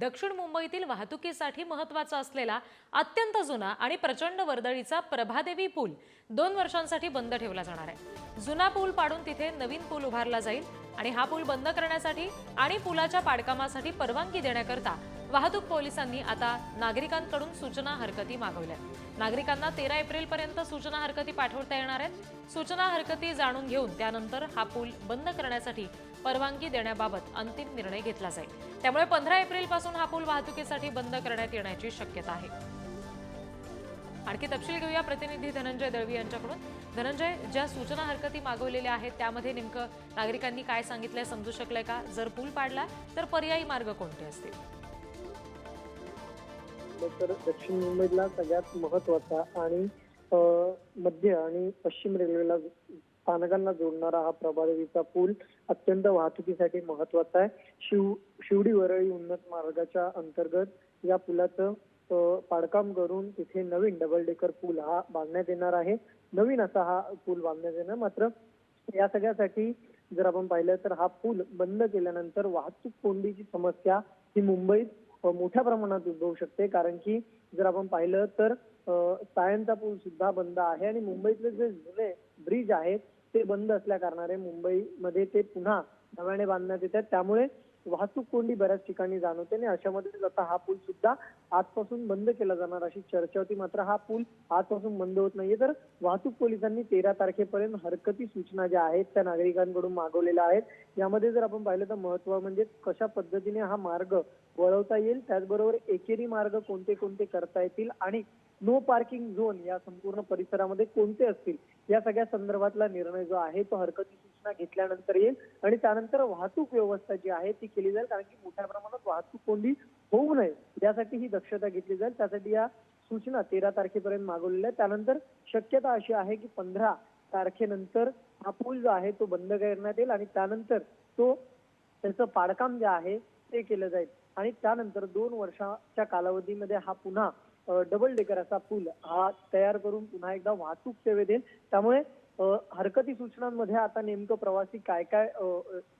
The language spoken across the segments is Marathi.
दक्षिण मुंबईतील वाहतुकीसाठी महत्त्वाचा असलेला अत्यंत जुना आणि प्रचंड वर्दळीचा प्रभादेवी पूल दोन वर्षांसाठी बंद ठेवला जाणार आहे. जुना पूल पाडून तिथे नवीन पूल उभारला जाईल आणि हा पूल बंद करण्यासाठी आणि पुलाच्या पाडकामासाठी परवानगी देण्याकरता वाहतूक पोलिसांनी आता नागरिकांकडून सूचना हरकती मागवल्या नागरिकांना तेरा एप्रिल पर्यंत सूचना हरकती पाठवता येणार आहेत. सूचना हरकती जाणून घेऊन त्यानंतर हा पूल बंद करण्यासाठी परवानगी देण्याबाबत अंतिम निर्णय घेतला जाईल. त्यामुळे पंधरा एप्रिलपासून हा पूल वाहतुकीसाठी बंद करण्यात येण्याची शक्यता आहे. आणखी तपशील घेऊया. प्रतिनिधी धनंजय दळवी यांच्याकडून. धनंजय ज्या सूचना हरकती मागवलेल्या आहेत त्यामध्ये नेमकं नागरिकांनी काय सांगितलंय समजू शकलंय का? जर पूल पाडला तर पर्यायी मार्ग कोणते असतील? तर दक्षिण मुंबईला सगळ्यात महत्त्वाचा आणि मध्य आणि पश्चिम रेल्वेला स्थानकांना जोडणारा हा प्रभादेवीचा पूल अत्यंत वाहतुकीसाठी महत्त्वाचा आहे. शिव शिवडी वरळी उन्नत मार्गाच्या अंतर्गत या पुलाचं पाडकाम करून तिथे नवीन डबल डेकर पूल हा बांधण्यात येणार आहे. नवीन असा हा पूल बांधण्यात येणार मात्र या सगळ्यासाठी जर आपण पाहिलं तर हा पूल बंद केल्यानंतर वाहतूक कोंडीची समस्या ही मुंबईत मोठ्या प्रमाणात उद्भवू शकते. कारण की जर आपण पाहिलं तर सायनचा पूल सुद्धा बंद आहे आणि मुंबईतले जे जुने ब्रिज आहेत ते बंद असल्या कारणाने मुंबईमध्ये ते पुन्हा नव्याने बांधण्यात येतात. त्यामुळे वाहतूक कोंडी बऱ्याच ठिकाणी जाणवते आणि अशामध्ये आता हा पूल सुद्धा आजपासून बंद केला जाणार अशी चर्चा होती. मात्र हा पूल आजपासून बंद होत नाहीये. तर वाहतूक पोलिसांनी तेरा तारखेपर्यंत हरकती सूचना ज्या आहेत त्या नागरिकांकडून मागवलेल्या आहेत. यामध्ये जर आपण पाहिलं तर महत्त्व म्हणजे कशा पद्धतीने हा मार्ग वळवता येईल त्याचबरोबर एकेरी मार्ग कोणते कोणते करता येतील आणि नो पार्किंग झोन या संपूर्ण परिसरामध्ये कोणते असतील या सगळ्या संदर्भातला निर्णय जो आहे तो हरकती सूचना घेतल्यानंतर येईल. आणि त्यानंतर वाहतूक व्यवस्था जी आहे ती केली जाईल कारण की मोठ्या प्रमाणात वाहतूक कोंडी होऊ नये यासाठी ही दक्षता घेतली जाईल. त्यासाठी या सूचना तेरा तारखेपर्यंत मागवलेल्या त्यानंतर शक्यता अशी आहे की पंधरा तारखेनंतर हा पूल जो आहे तो बंद करण्यात येईल आणि त्यानंतर तो त्याचं पाडकाम जे आहे ते केलं जाईल. आणि त्यानंतर दोन वर्षाच्या कालावधीमध्ये हा पुन्हा डबल डेकर असा पूल हा तयार करून पुन्हा एकदा वाहतूक सेवेत येईल त्यामुळे हरकती सूचनांमध्ये आता नेमकं प्रवासी काय काय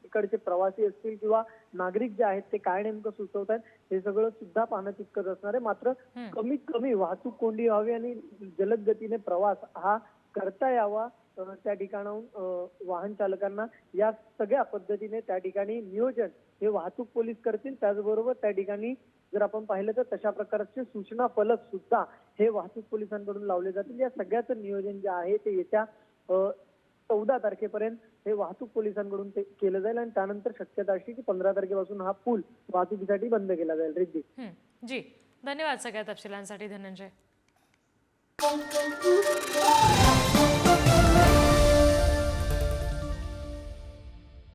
इकडचे प्रवासी असतील किंवा नागरिक जे आहेत ते काय नेमकं सुचवत आहेत हे सगळं सुद्धा पाहणं तितकंच असणार आहे. मात्र. कमीत कमी वाहतूक कोंडी व्हावी आणि जलद गतीने प्रवास हा करता यावा त्या ठिकाणाहून वाहन चालकांना या सगळ्या पद्धतीने त्या ठिकाणी नियोजन हे वाहतूक पोलीस करतील. त्याचबरोबर त्या ठिकाणी जर आपण पाहिलं तर तशा प्रकारचे सूचना फलक सुद्धा हे वाहतूक पोलिसांकडून लावले जातील. या सगळ्याचं नियोजन जे आहे ते येत्या चौदा तारखेपर्यंत हे वाहतूक पोलिसांकडून ते केलं जाईल आणि त्यानंतर शक्यता अशी की पंधरा तारखेपासून हा पूल वाहतुकीसाठी बंद केला जाईल. रिद्धी. जी. धन्यवाद सगळ्या तपशिलांसाठी. धनंजय.